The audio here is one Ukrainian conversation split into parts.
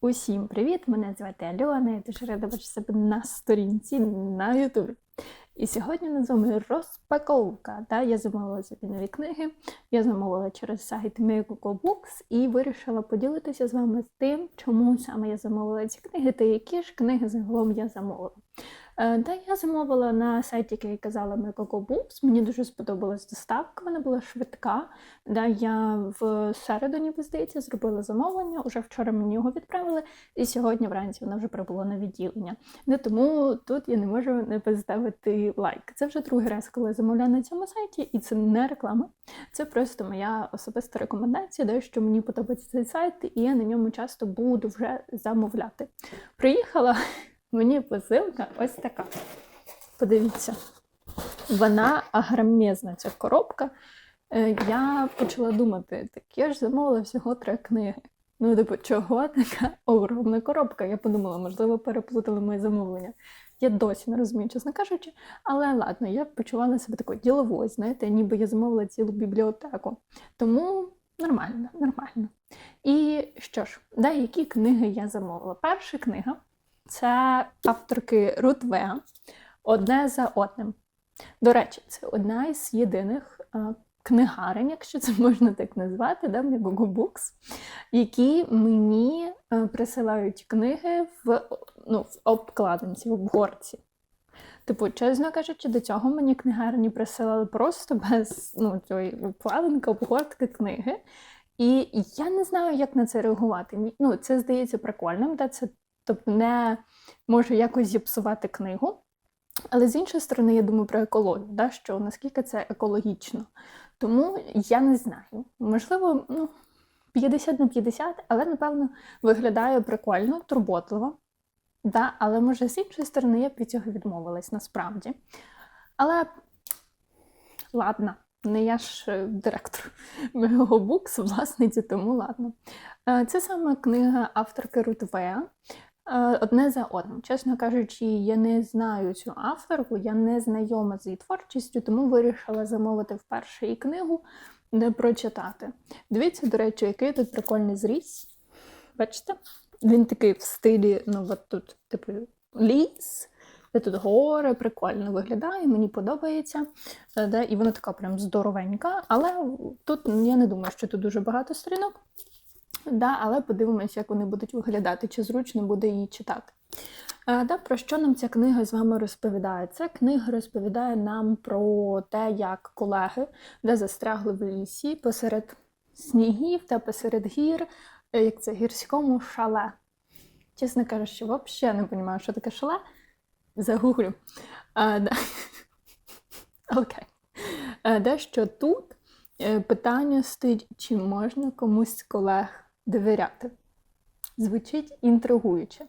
Усім привіт! Мене звати Альона, я дуже рада бачити себе на сторінці на Ютубі. І сьогодні на з вами розпаковка. Да? Я замовила собі нові книги, я замовила через сайт Miracle Books і вирішила поділитися з вами тим, чому саме я замовила ці книги та які ж книги загалом я замовила. Е, я замовила на сайті, який казала Books. Мені дуже сподобалась доставка, вона була швидка. Да, Я в середу, ніби здається, зробила замовлення. Уже вчора мені його відправили, і сьогодні вранці вона вже прибула на відділення. Не тому тут я не можу не поставити лайк. Це вже другий раз, коли я замовляю на цьому сайті, і це не реклама. Це просто моя особиста рекомендація, де що мені подобається цей сайт, і я на ньому часто буду вже замовляти. Приїхала. Мені посилка ось така. Подивіться, вона агромезна, ця коробка. Е, Я почала думати, так я ж замовила всього три книги. Ну, типу, чого така огромна коробка? Я подумала, можливо, переплутали моє замовлення. Я досі не розумію, чесно кажучи, але ладно, я почувала себе такою діловою, знаєте, ніби я замовила цілу бібліотеку. Тому нормально, нормально. І що ж, да, які книги я замовила? Перша книга це авторки Рут одне за одним. До речі, це одна із єдиних а, книгарень, якщо це можна так назвати, да, Google Books, які мені а, присилають книги в, ну, в обкладинці, в обгорці. Типу, чесно кажучи, до цього мені книгарні присилали просто без ну, цієї обкладинки, обгортки книги. І я не знаю, як на це реагувати. Ну, Це здається прикольним, де це тобто не може якось зіпсувати книгу. Але з іншої сторони, я думаю про екологію, да, що наскільки це екологічно. Тому я не знаю. Можливо, ну, 50 на 50, але, напевно, виглядає прикольно, турботливо. Да, Але може з іншої сторони я б від цього відмовилась насправді. Але ладно, не я ж директор моєго букс, власниці, тому ладно. Це саме книга авторки Рутвея. Одне за одним. Чесно кажучи, я не знаю цю авторку, я не знайома з її творчістю, тому вирішила замовити вперше її книгу, не прочитати. Дивіться, до речі, який тут прикольний зріз. Бачите? Він такий в стилі, ну, от тут, типу, ліс, де тут гори, прикольно виглядає, мені подобається. Де, І вона така прям здоровенька, але тут я не думаю, що тут дуже багато сторінок. Да, Але подивимося, як вони будуть виглядати, чи зручно буде її читати. А, да, Про що нам ця книга з вами розповідає? Ця книга розповідає нам про те, як колеги, де застрягли в лісі посеред снігів та посеред гір, е, як це гірському шале. Чесно кажучи, взагалі не розумію, що таке шале. Загуглю. Да. Окей. А, да, що тут е, питання стоїть, чи можна комусь колег довіряти. Звучить інтригуюче.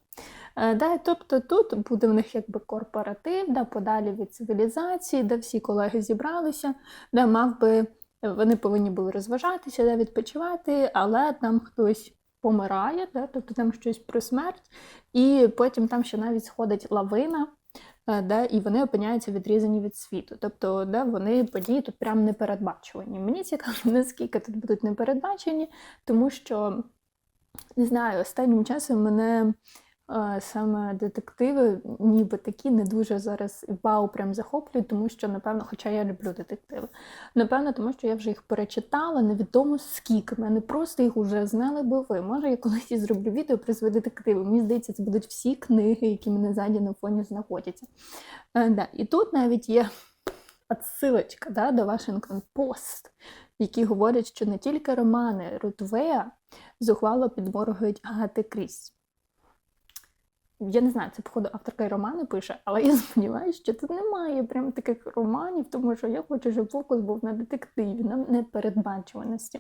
Е, да, Тобто тут буде в них якби корпоратив, да, подалі від цивілізації, де всі колеги зібралися, де мав би, вони повинні були розважатися, де відпочивати, але там хтось помирає, да, тобто там щось про смерть, і потім там ще навіть сходить лавина, да, і вони опиняються відрізані від світу. Тобто да, вони події тут прям не передбачувані. Мені цікаво, наскільки тут будуть не передбачені, тому що, не знаю, останнім часом мене саме детективи, ніби такі, не дуже зараз вау, прям захоплюють, тому що, напевно, хоча я люблю детективи. Напевно, тому що я вже їх перечитала, невідомо скільки. Мене просто їх вже знали би ви. Може, я колись і зроблю відео про свої детективи. Мені здається, це будуть всі книги, які мене ззаді на фоні знаходяться. Е, да. І тут навіть є отсилочка да, до Washington Post, які говорять, що не тільки романи Рутвея зухвало підморгують Агати Кріс. Я не знаю, це, походу, авторка і романи пише, але я сподіваюся, що тут немає прям таких романів, тому що я хочу, щоб фокус був на детективі, на непередбачуваності.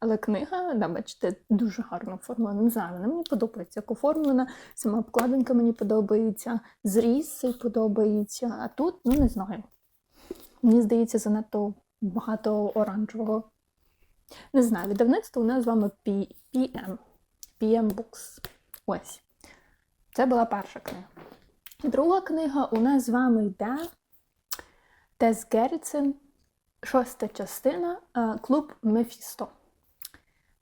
Але книга, да, бачите, дуже гарно оформлена. Не знаю, вона мені подобається, як оформлена, сама обкладинка мені подобається, зріз подобається. А тут, ну не знаю. Мені здається, занадто багато оранжевого. Не знаю, видавництво у нас з вами PM. PM Books. Ось. Це була перша книга. Друга книга у нас з вами йде Тес Геррітсен, шоста частина Клуб Мефісто.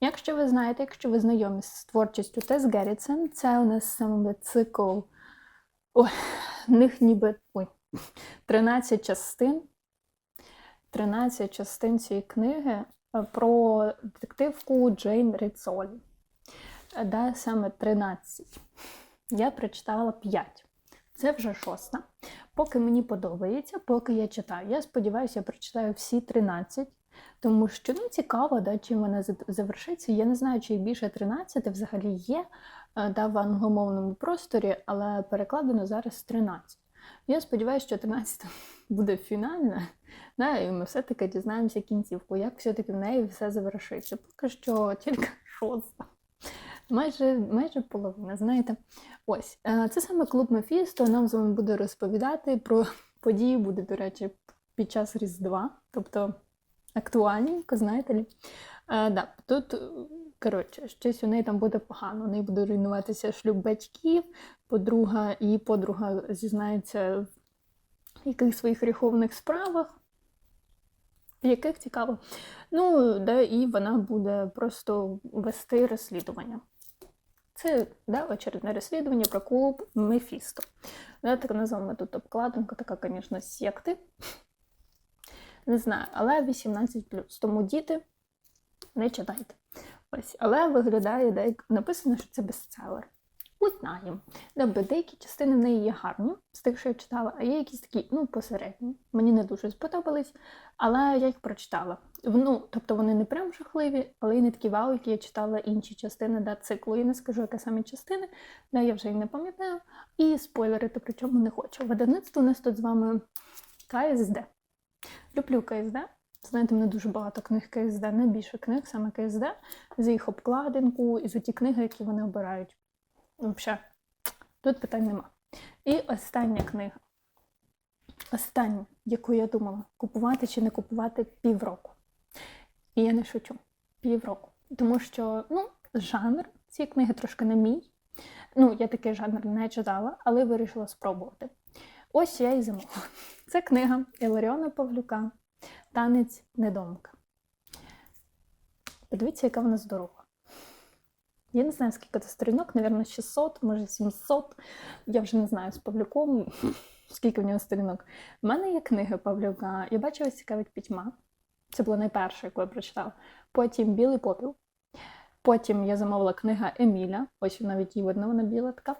Якщо ви знаєте, якщо ви знайомі з творчістю Тес Геррітсен, це у нас саме цикл. Ой, них ніби ой, 13 частин. 13 частин цієї книги е, про детективку Джейн Ріцолі. Е, Да, саме 13. Я прочитала 5. Це вже шоста. Поки мені подобається, поки я читаю. Я сподіваюся, я прочитаю всі 13. Тому що ну, цікаво, да, чим вона завершиться. Я не знаю, чи більше 13 взагалі є е, да, в англомовному просторі, але перекладено зараз 13. Я сподіваюся, що 13 буде фінальне, да, і ми все-таки дізнаємося кінцівку, як все-таки в неї все завершиться. Поки що тільки шоста. Майже, майже половина, знаєте. Ось, е, це саме клуб Мефісто нам з вами буде розповідати про події, буде, до речі, під час Різдва, тобто актуальненько, знаєте лі. Е, да, тут, коротше, щось у неї там буде погано. У неї буде руйнуватися шлюб батьків, подруга, її подруга зізнається в якихось своїх гріховних справах. Яких цікаво. Ну, да, і вона буде просто вести розслідування. Це да, очередне розслідування про клуб Мефісто. Да, так називаємо тут обкладинка, така, звісно, як секти. Не знаю, але 18 Тому діти не читайте. Ось, але виглядає, де написано, що це бестселер. Узнаємо. Добре, деякі частини в неї є гарні, з тих, що я читала, а є якісь такі, ну, посередні. Мені не дуже сподобались, але я їх прочитала. Ну, тобто вони не прям жахливі, але і не такі вау, які я читала інші частини да, циклу. Я не скажу, яка саме частини, да, я вже їх не пам'ятаю. І спойлерити причому не хочу. Видавництво у нас тут з вами КСД. Люблю КСД. Знаєте, мене дуже багато книг КСД, найбільше книг саме КСД, за їх обкладинку і за ті книги, які вони обирають. Взагалі, тут питань нема. І остання книга. Остання, яку я думала, купувати чи не купувати півроку. І я не шучу. Півроку. Тому що, ну, жанр цієї книги трошки не мій. Ну, я такий жанр не читала, але вирішила спробувати. Ось я і замовила. Це книга Іларіона Павлюка Танець недомка. Подивіться, яка вона здорова. Я не знаю, скільки це сторінок, мабуть, 600, може 700. Я вже не знаю з Павлюком, скільки в нього сторінок. У мене є книги Павлюка. Я бачила цікавить пітьма. Це була найперша, яку я прочитала. Потім Білий попіл. Потім я замовила книга Еміля. Ось навіть її видно, вона біла така.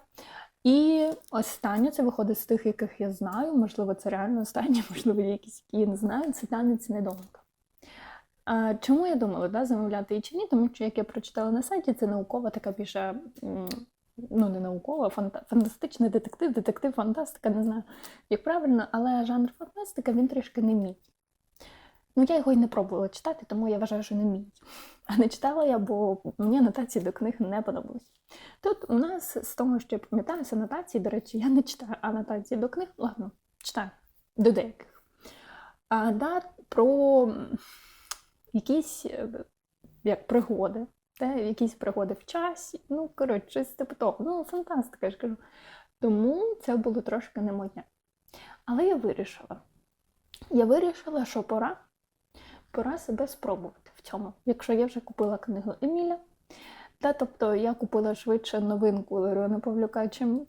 І останнє це виходить з тих, яких я знаю. Можливо, це реально останнє, можливо, якісь, які я не знаю. Це танець недомка. А, чому я думала да, замовляти її чи ні? Тому що, як я прочитала на сайті, це наукова така більше, ну не наукова, фанта- фантастичний детектив, детектив, фантастика, не знаю, як правильно, але жанр фантастика він трішки не мій. Ну, я його й не пробувала читати, тому я вважаю, що не мій. А не читала я, бо мені анотації до книг не подобались. Тут у нас з того, що я пам'ятаю, анотації, до речі, я не читаю анотації до книг, ладно, читаю до деяких. А да, про якісь е, як пригоди, те, якісь пригоди в часі. Ну, коротше, щось типу. Ну, фантастика, я ж кажу. Тому це було трошки не моє. Але я вирішила. Я вирішила, що пора, пора себе спробувати в цьому. Якщо я вже купила книгу Еміля, та тобто я купила швидше новинку Ларіона Павлюка, чим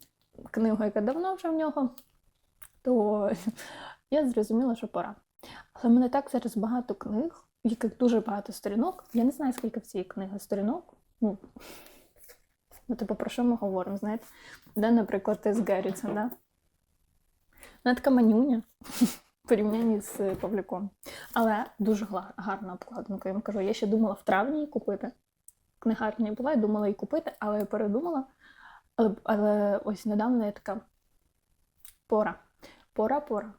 книгу, яка давно вже в нього, то я зрозуміла, що пора. Але в мене так зараз багато книг, яких дуже багато сторінок. Я не знаю, скільки в цій книги сторінок. Ну, ну типу, про що ми говоримо, знаєте? Де, наприклад, Тес Геррітсон, да? Вона така манюня в порівнянні з Павлюком. Але дуже гарна обкладинка. Я вам кажу, я ще думала в травні її купити. В книгарні була, я думала її купити, але я передумала. Але, але ось недавно я така пора. Пора, пора.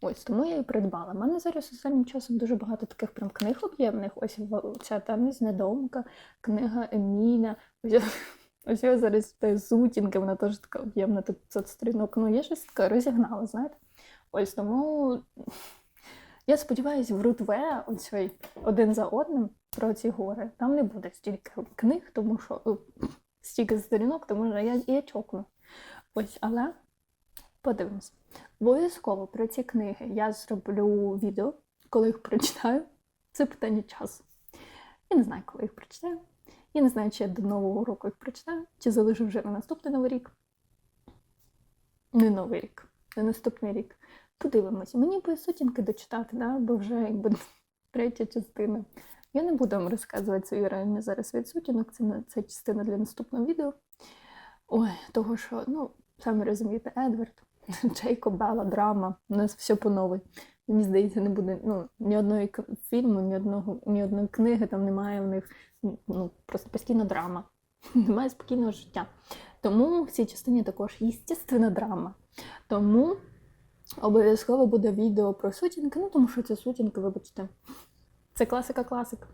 Ось тому я і придбала. У мене зараз останнім часом дуже багато таких прям книг об'ємних. Ось ця танець недомка, книга Еміля. Ось, я- зараз та зутінка, вона теж така об'ємна, тут 500 сторінок. Ну, я щось таке розігнала, знаєте. Ось тому я сподіваюся, в Рутве, оцей один за одним про ці гори, там не буде стільки книг, тому що стільки сторінок, тому що я, я чокну. Ось, але подивимось. Обов'язково про ці книги я зроблю відео, коли їх прочитаю. Це питання часу. Я не знаю, коли їх прочитаю. Я не знаю, чи я до нового року їх прочитаю, чи залишу вже на наступний новий рік. Не новий рік, на наступний рік. Подивимося. Мені би сутінки дочитати, да? бо вже якби третя частина. Я не буду вам розказувати свої враження зараз від сутінок, це, це частина для наступного відео. Ой, того що, ну, самі розумієте, Едвард, Джейкоб, Белла, драма, у нас все по новій. Мені здається, не буде ну, ні одної фільму, ні, одного, ні одної книги там немає в них. Ну, просто постійно драма. Немає спокійного життя. Тому в цій частині також естественна драма. Тому обов'язково буде відео про сутінки, ну тому що це сутінки, вибачте. Це класика класик.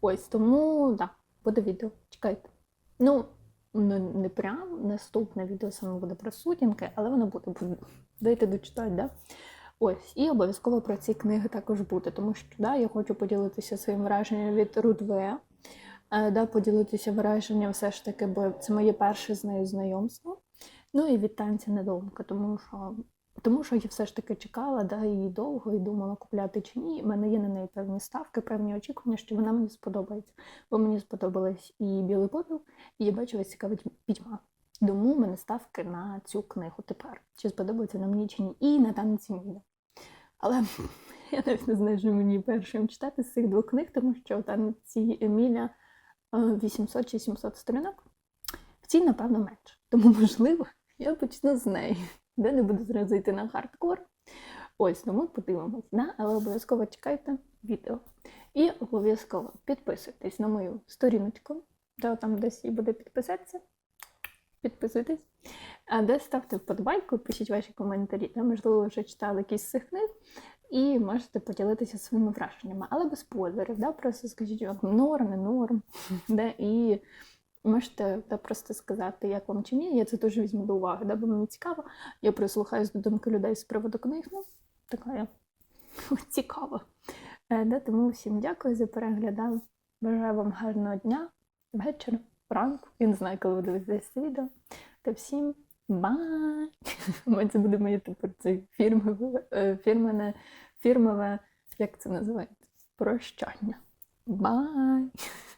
Ось тому да, буде відео. Чекайте. Ну, не, не прям наступне відео саме буде про сутінки, але воно буде. буде. Дайте дочитати, да? Ось, і обов'язково про ці книги також буде, тому що да, я хочу поділитися своїм враженням від Рудве, е, да, поділитися враженням все ж таки, бо це моє перше з нею знайомство. Ну і від танця недовго, тому що, тому що я все ж таки чекала да, її довго і думала, купляти чи ні. У мене є на неї певні ставки, певні очікування, що вона мені сподобається. Бо мені сподобалась і білий попіл, і я бачу вас цікавить пітьма. Тому в мене ставки на цю книгу тепер. Чи сподобається вона мені чи ні, і на танці Міля. Але я навіть не знаю, що мені першим читати з цих двох книг, тому що танці Еміля е, 800 чи 700 сторінок. В цій, напевно, менше. Тому, можливо, я почну з неї, де не буду зразу йти на хардкор. Ось, тому подивимось, да? але обов'язково чекайте відео. І обов'язково підписуйтесь на мою сторіночку, де там десь і буде підписатися. Підписуйтесь. А де ставте вподобайку, пишіть ваші коментарі. Та, можливо, вже читали якісь з цих книг, і можете поділитися своїми враженнями, але без спойлерів. Да? Просто скажіть, як норм, не норм. Да? І можете да, просто сказати, як вам чи ні. Я це дуже візьму до уваги, да? бо мені цікаво. Я прислухаюсь до думки людей з приводу книг. Ну, така я цікава. Е, да? Тому всім дякую за перегляд. да. Бажаю вам гарного дня, вечора, ранку. Я не знаю, коли ви дивитесь це відео. Та всім бай! Це буде моє тепер це фірмове, е, фірмене, фірмове, як це називається? Прощання. Бай!